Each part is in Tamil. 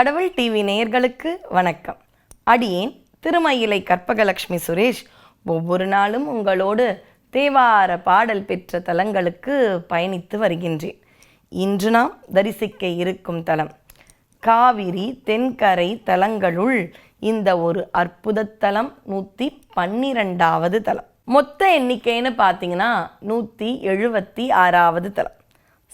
கடவுள் டிவி நேயர்களுக்கு வணக்கம். அடியேன் திருமயிலை கற்பகலட்சுமி சுரேஷ். ஒவ்வொரு நாளும் உங்களோடு தேவார பாடல் பெற்ற தலங்களுக்கு பயணித்து வருகின்றேன். இன்று நாம் தரிசிக்க இருக்கும் தலம் காவிரி தென்கரை தலங்களுள் இந்த ஒரு அற்புத தலம் நூற்றி பன்னிரெண்டாவது தலம். மொத்த எண்ணிக்கைன்னு பார்த்தீங்கன்னா நூற்றி எழுபத்தி ஆறாவது தலம்.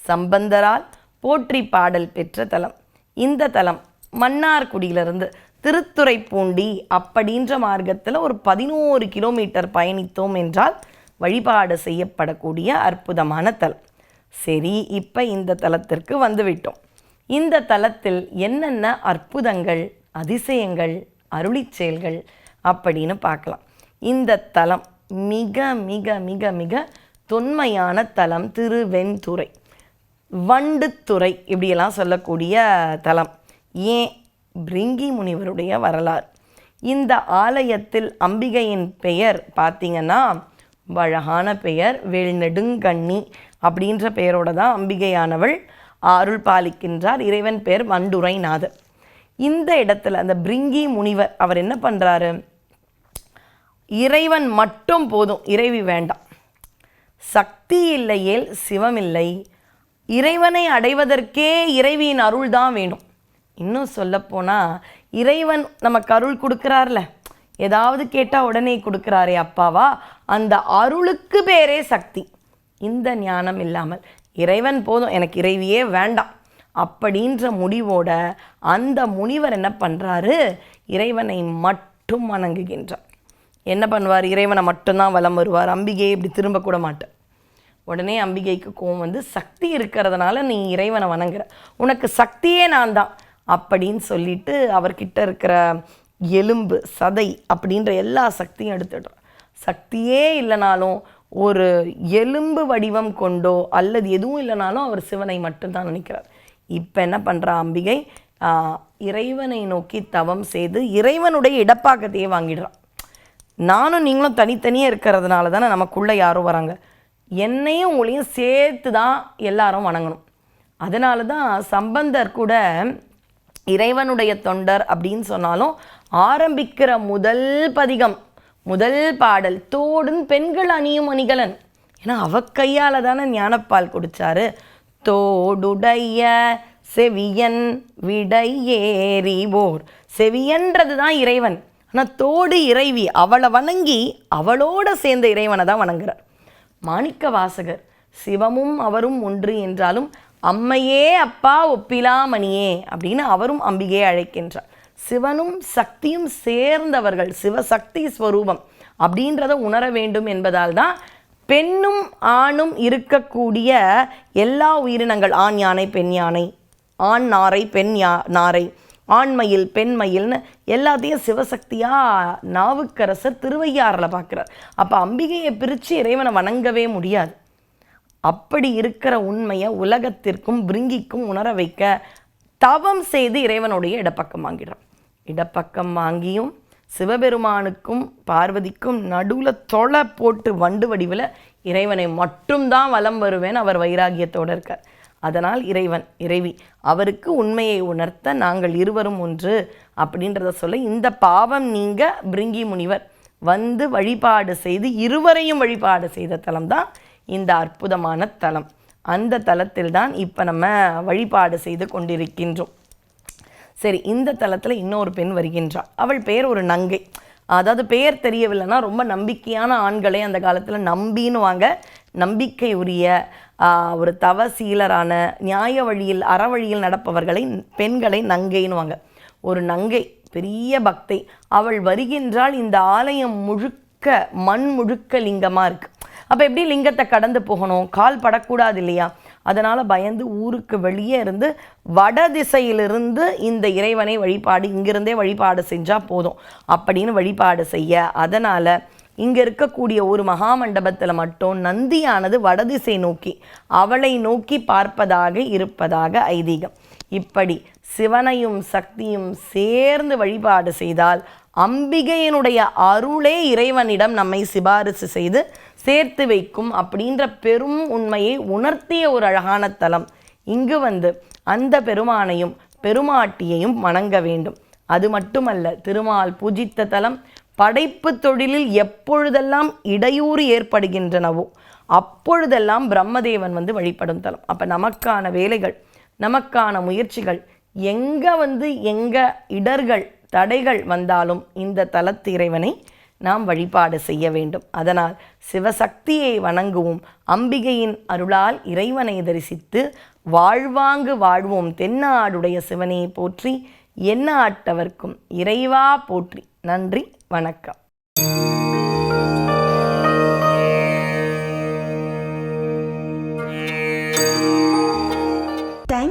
சம்பந்தரால் போற்றி பாடல் பெற்ற தலம். இந்த தலம் மன்னார்குடியிலிருந்து திருத்துறைப்பூண்டி அப்படின்ற மார்க்கத்தில் ஒரு பதினோரு கிலோமீட்டர் பயணித்தோம் என்றால் வழிபாடு செய்யப்படக்கூடிய அற்புதமான தலம். சரி இப்போ இந்த தலத்திற்கு வந்துவிட்டோம். இந்த தலத்தில் என்னென்ன அற்புதங்கள் அதிசயங்கள் அருளி செயல்கள் அப்படின்னு பார்க்கலாம். இந்த தலம் மிக மிக மிக மிக தொன்மையான தலம் திருவெண்துறை. வண்டுத்துறை இப்படியெல்லாம் சொல்லக்கூடிய தலம். ஏன் பிரிங்கி முனிவருடைய வரலாறு? இந்த ஆலயத்தில் அம்பிகையின் பெயர் பார்த்திங்கன்னா ரொம்ப அழகான பெயர் வெளிநெடுங்கண்ணி அப்படின்ற பெயரோட தான் அம்பிகையானவள் அருள் பாலிக்கின்றார். இறைவன் பெயர் வண்டுரைநாதர். இந்த இடத்துல அந்த பிரிங்கி முனிவர் அவர் என்ன பண்ணுறாரு இறைவன் மட்டும் போதும் இறைவி வேண்டாம். சக்தி இல்லையேல் சிவமில்லை இறைவனை அடைவதற்கே இறைவியின் அருள் தான் வேணும். இன்னும் சொல்லப்போனால் இறைவன் நமக்கு அருள் கொடுக்குறார்ல. ஏதாவது கேட்டால் உடனே கொடுக்குறாரே அப்பாவா? அந்த அருளுக்கு பேரே சக்தி. இந்த ஞானம் இல்லாமல் இறைவன் போதும் எனக்கு இறைவியே வேண்டாம். அப்படின்ற முடிவோட அந்த முனிவர் என்ன பண்ணுறாரு இறைவனை மட்டும் வணங்குகின்றார். என்ன பண்ணுவார்? இறைவனை மட்டும்தான் வலம் வருவார். அம்பிகையை இப்படி திரும்ப கூட மாட்டார். உடனே அம்பிகைக்கு கோவம் வந்து சக்தி இருக்கிறதுனால நீ இறைவனை வணங்குற. உனக்கு சக்தியே நான் தான் அப்படின்னு சொல்லிட்டு அவர்கிட்ட இருக்கிற எலும்பு சதை அப்படின்ற எல்லா சக்தியும் எடுத்துடுறார் சக்தியே இல்லைனாலும் ஒரு எலும்பு வடிவம் கொண்டோ அல்லது எதுவும் இல்லைனாலும் அவர் சிவனை மட்டும்தான் நினைக்கிறார். இப்போ என்ன பண்ணுறா அம்பிகை? இறைவனை நோக்கி தவம் செய்து இறைவனுடைய இடப்பாக்கத்தையே வாங்கிடுறான். நானும் நீங்களும் தனித்தனியே இருக்கிறதுனால தானே நமக்குள்ளே யாரும் வராங்க. என்னையும் உங்களையும் சேர்த்து தான் எல்லாரும் வணங்கணும். அதனால தான் சம்பந்தர் கூட இறைவனுடைய தொண்டர் அப்படின்னு சொன்னாலும் ஆரம்பிக்கிற முதல் பதிகம் முதல் பாடல் தோடும் பெண்கள் அணியும் அணிகலன். ஏன்னா அவ கையால் தானே ஞானப்பால் குடிச்சாரு. தோடுடைய செவியன் விடையேறிவோர். செவியன்றது தான் இறைவன். ஆனால் தோடு இறைவி அவளை வணங்கி அவளோட சேர்ந்த இறைவனை தான் வணங்குறார். மாணிக்க வாசகர் சிவமும் அவரும் ஒன்று என்றாலும் அம்மையே அப்பா ஒப்பிலாமணியே அப்படின்னு அவரும் அம்பிகையை அழைக்கின்றார். சிவனும் சக்தியும் சேர்ந்தவர்கள் சிவசக்தி ஸ்வரூபம் அப்படின்றத உணர வேண்டும் என்பதால் தான் பெண்ணும் ஆணும் இருக்கக்கூடிய எல்லா உயிரினங்கள் ஆண் யானை பெண் யானை ஆண் நாரை பெண் யா நாரை ஆண்மயில் பெண்மயில்னு எல்லாத்தையும் சிவசக்தியாக நாவுக்கரசர் திருவையாறில் பார்க்குறார். அப்போ அம்பிகையை பிரித்து இறைவனை வணங்கவே முடியாது. அப்படி இருக்கிற உண்மையை உலகத்திற்கும் பிரிங்கிக்கும் உணர வைக்க தவம் செய்து இறைவனுடைய இடப்பக்கம் வாங்கிடுறான். இடப்பக்கம் வாங்கியும் சிவபெருமானுக்கும் பார்வதிக்கும் நடுவில் தொலை போட்டு வண்டு வடிவில் இறைவனை மட்டும்தான் வலம் வருவேன் அவர் வைராகியத்தோடு இருக்கார். அதனால் இறைவன் இறைவி அவருக்கு உண்மையை உணர்த்த நாங்கள் இருவரும் ஒன்று அப்படின்றத சொல்ல இந்த பாவம் நீங்க பிரிங்கி முனிவர் வந்து வழிபாடு செய்து இருவரையும் வழிபாடு செய்த தலம் தான் இந்த அற்புதமான தலம். அந்த தலத்தில் தான் இப்போ நம்ம வழிபாடு செய்து கொண்டிருக்கின்றோம். சரி இந்த தலத்தில் இன்னொரு பெண் வருகின்றாள் அவள் பெயர் ஒரு நங்கை. அதாவது பெயர் தெரியவில்லைன்னா ரொம்ப நம்பிக்கையான ஆண்களை அந்த காலத்தில் நம்பின்னு வாங்க நம்பிக்கை உரிய ஒரு தவசீலரான நியாய வழியில் அறவழியில் நடப்பவர்களை பெண்களை நங்கைன்னுவாங்க. ஒரு நங்கை பெரிய பக்தை. அவள் வருகின்றால் இந்த ஆலயம் முழுக்க மண் முழுக்க லிங்கமாக இருக்குது அப்போ எப்படி லிங்கத்தை கடந்து போகணும்? கால் படக்கூடாது இல்லையா? அதனால் பயந்து ஊருக்கு வெளியே இருந்து வட திசையிலிருந்து இந்த இறைவனை வழிபாடு இங்கிருந்தே வழிபாடு செஞ்சால் போதும். அப்படின்னு வழிபாடு செய்ய. அதனால் இங்கே இருக்கக்கூடிய ஒரு மகாமண்டபத்தில் மட்டும் நந்தியானது வடதிசை நோக்கி அவளை நோக்கி பார்ப்பதாக இருப்பதாக ஐதீகம். இப்படி சிவனையும் சக்தியும் சேர்ந்து வழிபாடு செய்தால் அம்பிகையினுடைய அருளே இறைவனிடம் நம்மை சிபாரிசு செய்து சேர்த்து வைக்கும் அப்படின்ற பெரும் உண்மையை உணர்த்திய ஒரு அழகான தலம். இங்கு வந்து அந்த பெருமானையும் பெருமாட்டியையும் வணங்க வேண்டும். அது மட்டுமல்ல திருமால் பூஜித்த தலம் படைப்பு தொழிலில் எப்பொழுதெல்லாம் இடையூறு ஏற்படுகின்றனவோ அப்பொழுதெல்லாம் பிரம்மதேவன் வந்து வழிபடும் தலம். அப்போ நமக்கான வேலைகள் நமக்கான முயற்சிகள் எங்கே வந்து எங்கே இடர்கள் தடைகள் வந்தாலும் இந்த தலத்து இறைவனை நாம் வழிபாடு செய்ய வேண்டும். அதனால் சிவசக்தியை வணங்குவோம். அம்பிகையின் அருளால் இறைவனை தரிசித்து வாழ்வாங்கு வாழ்வோம். தென்னாடுடைய சிவனை போற்றி என்ன ஆட்டவர்க்கும் இறைவா போற்றி. நன்றி வணக்கம்.